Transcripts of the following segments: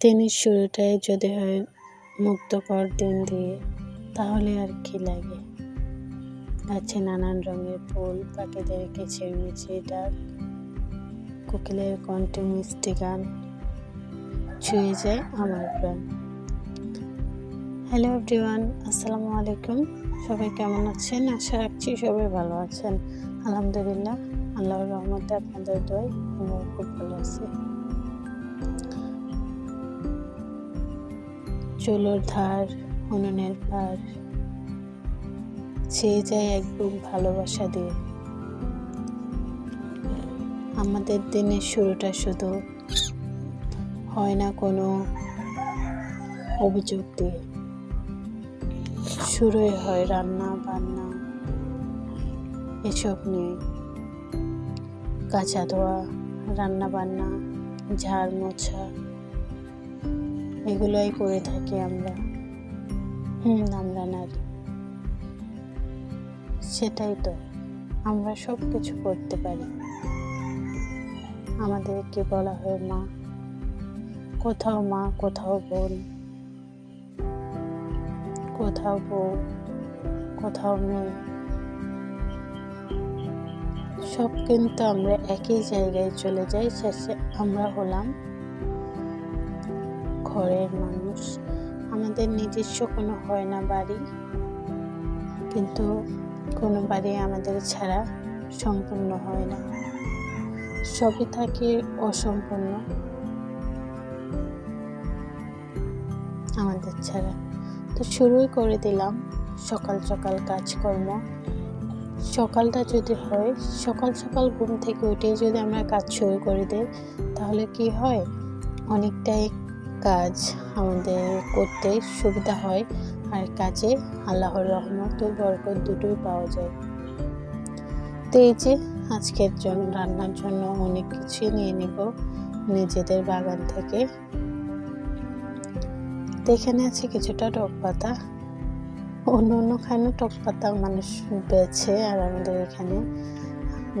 দিনের শুরুটাই যদি হয় মুক্তকর দিন দিয়ে, তাহলে আর কি লাগে? আছে নানান রঙের ফুল, পাখিদের কিচিরমিচির ডাক, কোকিলের কণ্ঠে মিষ্টি গান, ছুঁয়ে যায় আমার প্রাণ। হ্যালো এভরিওয়ান আসসালামু আলাইকুম। সবাই কেমন আছেন? আশা রাখছি সবাই ভালো আছেন। আলহামদুলিল্লাহ, আল্লাহর রহমতে আপনাদের আমরা খুব ভালো আছি। চুলোর ধার, উনুনের পার। ছেয়ে যায় এক বুক ভালোবাসা দিয়ে। আমাদের দিনের শুরুটা শুধু হয় না কোনো অভিযোগ দিয়ে। শুরুই হয় রান্না, বান্না, এসব নিয়ে। কাঁচা ধোয়া রান্না বান্না ঝাড় মোছা। এগুলোই করে থাকি আমরা। হুম, আমরা নারী সেটাই তো। আমরা সব কিছু করতে পারি। আমাদেরকে বলা হয় মা। কোথাও মা, কোথাও বোন। কোথাও বউ, কোথাও মেয়ে। সব কিন্তু আমরা একই জায়গায় চলে যাই, শেষে আমরা হলাম ঘরের মানুষ। আমাদের নিজস্ব কোনো হয় না বাড়ি। কিন্তু কোনো বাড়ি আমাদের ছাড়া সম্পূর্ণ হয় না। সবই থাকে অসম্পূর্ণ। আমাদের ছাড়া। তো শুরুই করে দিলাম। সকাল সকাল কাজকর্ম। সকালটা যদি হয়, সকাল সকাল ঘুম থেকে উঠে যদি আমরা কাজ শুরু করে দিই, তাহলে কি হয়? অনেকটাই কাজ আমাদের করতে সুবিধা হয় আর কাজে আল্লাহর রহমত বরকত দুটোই পাওয়া যায়। তো এই যে আজকের জন্য রান্নার জন্য অনেক কিছুই নিয়ে নিব নিজেদের বাগান থেকে। তো এখানে আছে কিছুটা টক পাতা। অন্য অন্যখানে টক পাতা মানুষ বেছে আর আমাদের এখানে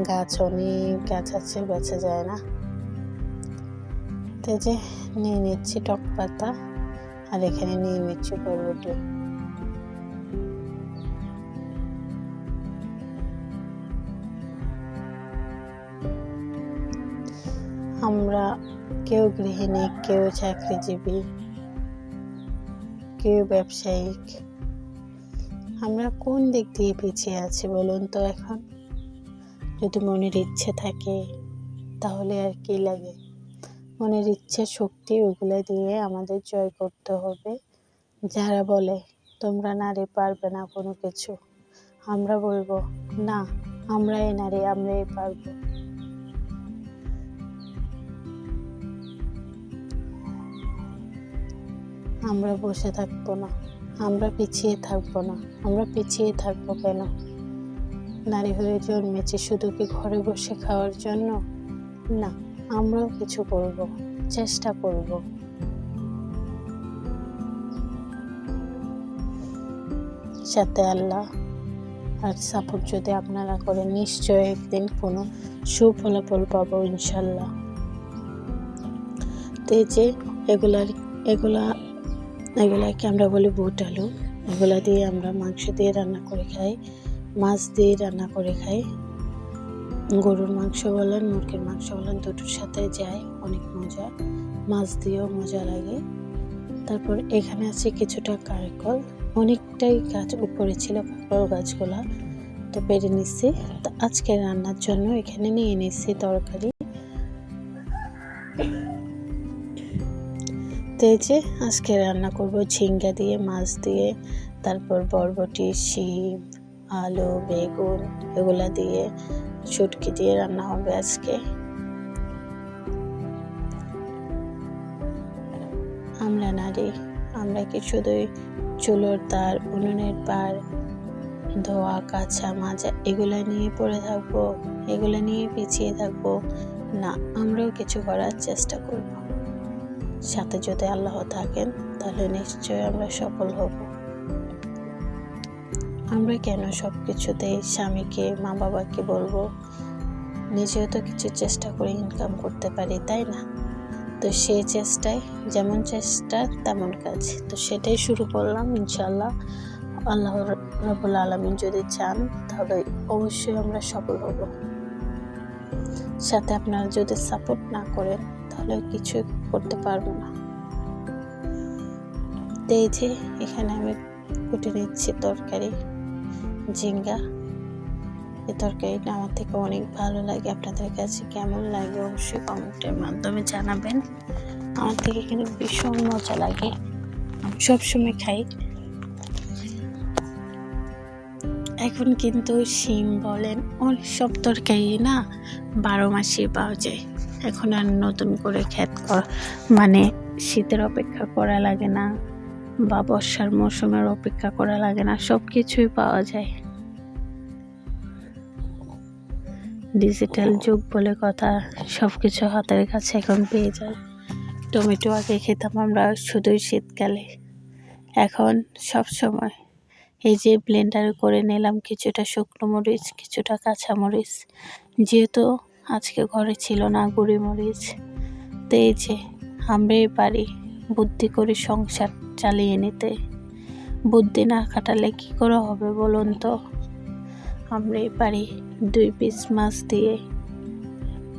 গাছ অনেক গাছ আছে, বেছে যায় না। তো যে নিয়ে নিচ্ছি টক পাতা, আর এখানে নিয়ে নিচ্ছি বরবটি আমরা কেউ গৃহিণী, কেউ চাকরিজীবী, কেউ ব্যবসায়িক, আমরা কোন দিক দিয়ে পিছিয়ে আছি বলুন তো এখন? যদি মনের ইচ্ছে থাকে, তাহলে আর কি লাগে? মনের ইচ্ছা, শক্তি ওগুলো দিয়ে আমাদের জয় করতে হবে। যারা বলে, তোমরা নারী পারবে না কোনো কিছু। আমরা বলব, না আমরা আমরাই নারী আমরাই পারব। আমরা বসে থাকব না। আমরা পিছিয়ে থাকব না। আমরা পিছিয়ে থাকব কেন? নারী হয়ে জন্মেছি শুধু কি ঘরে বসে খাওয়ার জন্য? না। আমরাও কিছু করব, চেষ্টা করব। সাথে আল্লাহ আর সাপোর্ট যদি আপনারা করেন নিশ্চয় একদিন কোনো সুফলাফল পাবো ইনশাল্লাহ। তো এই যে এগুলার, এগুলা, এগুলাকে আমরা বলি বুট আলু। এগুলা দিয়ে আমরা মাংস দিয়ে রান্না করে খাই, মাছ দিয়ে রান্না করে খাই। গরুর মাংস বলেন, মুরগির মাংস বলেন, দুটোর সাথে যায়, অনেক মজা। মাছ দিয়েও মজা লাগে। তারপর এখানে আছে কিছুটা কারকল অনেকটাই গাছ উপরে ছিল কারকল গাছগুলা, তো পেরে নিচ্ছি তো আজকে রান্নার জন্য এখানে নিয়ে নিচ্ছি তরকারি। তো যে আজকে রান্না করব ঝিঙ্গা দিয়ে, মাছ দিয়ে, তারপর বরবটি, শিম, আলু, বেগুন, এগুলা দিয়ে। শুটকি দিয়ে রান্না হবে আজকে। আমরা নারী আমরা কি শুধুই চুলোর তার, উনুনের পার ধোয়া, কাঁচা, মাজা এগুলো নিয়ে পড়ে থাকব, এগুলো নিয়ে পিছিয়ে থাকব? না, আমরাও কিছু করার চেষ্টা করব। সাথে যদি আল্লাহ থাকেন, তাহলে নিশ্চয়ই আমরা সফল হব। আমরা কেন সব কিছুতেই স্বামীকে মা বাবাকে বলব? নিজেও তো কিছু চেষ্টা করে ইনকাম করতে পারি, তাই না? তো সেই চেষ্টায়, যেমন চেষ্টা, তেমন কাজ। তো সেটাই শুরু করলাম ইনশাল্লাহ আল্লাহ রবুল আলমিন যদি চান, তাহলে অবশ্যই আমরা সফল হব। সাথে আপনারা যদি সাপোর্ট না করেন, তাহলে কিছু করতে পারব না। যে, এখানে আমি কুটে নিচ্ছি তরকারি। ঝিঙ্গা। এ তরকারিটা আমার থেকে অনেক ভালো লাগে। আপনাদের কাছে কেমন লাগে অবশ্যই কমেন্টের মাধ্যমে জানাবেন। আমার থেকে কিন্তু ভীষণ মজা লাগে। আমি সবসময় খাই। এখন কিন্তু শিম বলেন, অনেক সব তরকারি না বারো মাসে পাওয়া যায়। এখন আর নতুন করে খ্যাত মানে শীতের অপেক্ষা করা লাগে না। বা বর্ষার মৌসুমের অপেক্ষা করা লাগে না সব কিছুই পাওয়া যায়। ডিজিটাল যুগ বলে কথা সব কিছু হাতের কাছে এখন পেয়ে যায়। টমেটো আগে খেতাম আমরা শুধুই শীতকালে। এখন সব সময় এই যে ব্লেন্ডার করে নিলাম কিছুটা শুকনো মরিচ কিছুটা কাঁচা মরিচ যেহেতু আজকে ঘরে ছিল না গুঁড়ি মরিচ তো এই যে আমরাই পারি। বুদ্ধি করে সংসার চালিয়ে নিতে। বুদ্ধি না খাটালে কি করে হবে বলুন তো? আমরাই পারি দুই পিস মাছ দিয়ে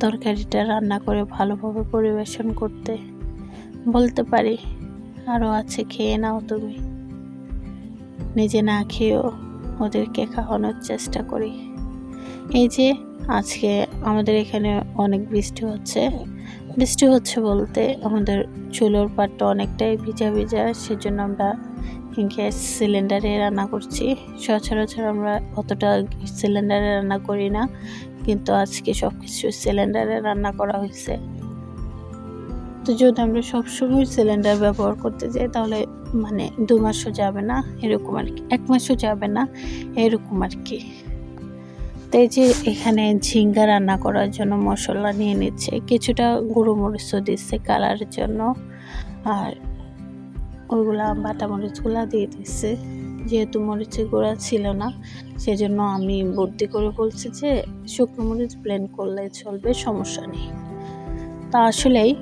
তরকারিটা রান্না করে ভালোভাবে পরিবেশন করতে বলতে পারি। আরও আছে, খেয়ে নাও তুমি। নিজে না খেয়েও ওদেরকে খাওয়ানোর চেষ্টা করি। এই যে, আজকে আমাদের এখানে অনেক বৃষ্টি হচ্ছে। বৃষ্টি হচ্ছে বলতে আমাদের চুলোর পাটটা অনেকটাই ভিজা ভিজা, সেজন্য আমরা গ্যাস সিলিন্ডারে রান্না করছি। সচরাচর আমরা অতটা সিলিন্ডারে রান্না করি না, কিন্তু আজকে সব কিছু সিলিন্ডারে রান্না করা হয়েছে। তো যদি আমরা সবসময় সিলিন্ডার ব্যবহার করতে যাই, তাহলে মানে দু মাসও যাবে না, এরকম আর কি। এক মাসও যাবে না, এরকম আর কি। তো এই যে এখানে ঝিঙ্গা রান্না করার জন্য মশলা নিয়ে নিচ্ছে। কিছুটা গুঁড়ো মরিচও দিচ্ছে কালারের জন্য। আর ওইগুলা বাটা মরিচগুলা দিয়ে দিচ্ছে। যেহেতু মরিচের গুঁড়া ছিল না, সেজন্য আমি বুদ্ধি করে বলছি যে শুকনো মরিচ ব্লেন্ড করলে চলবে, সমস্যা নেই। তা আসলেই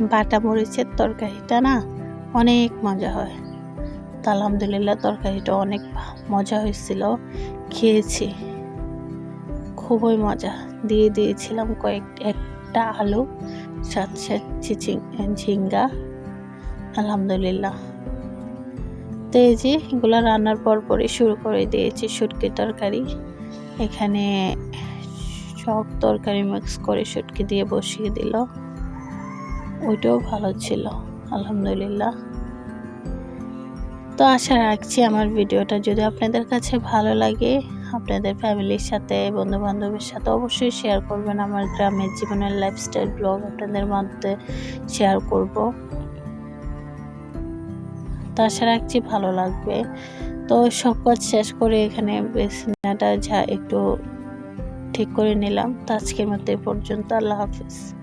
বাটা মরিচের তরকারিটা না অনেক মজা হয়। তা আলহামদুলিল্লাহ তরকারিটা অনেক মজা হয়েছিল। খেয়েছি। খুবই মজা। দিয়ে দিয়েছিলাম কয়েক, একটা আলু, সাত সাথে ঝিঙ্গা। আলহামদুলিল্লাহ। তো এই যে এগুলো রান্নার পর পরই শুরু করে দিয়েছি শুটকি তরকারি। এখানে সব তরকারি মিক্স করে শুটকি দিয়ে বসিয়ে দিল। ওইটাও ভালো ছিল। আলহামদুলিল্লাহ। তো আশা রাখছি আমার ভিডিওটা যদি আপনাদের কাছে ভালো লাগে, আপনাদের ফ্যামিলির সাথে বন্ধু বান্ধবের সাথে অবশ্যই শেয়ার করবেন আমার গ্রামের জীবনের লাইফস্টাইল ব্লগ আপনাদের মধ্যে শেয়ার করব। তো আশা রাখছি ভালো লাগবে। তো সব কাজ শেষ করে এখানে বেসিনাটা যা একটু ঠিক করে নিলাম। তো আজকের মতো পর্যন্ত, আল্লাহ হাফিজ।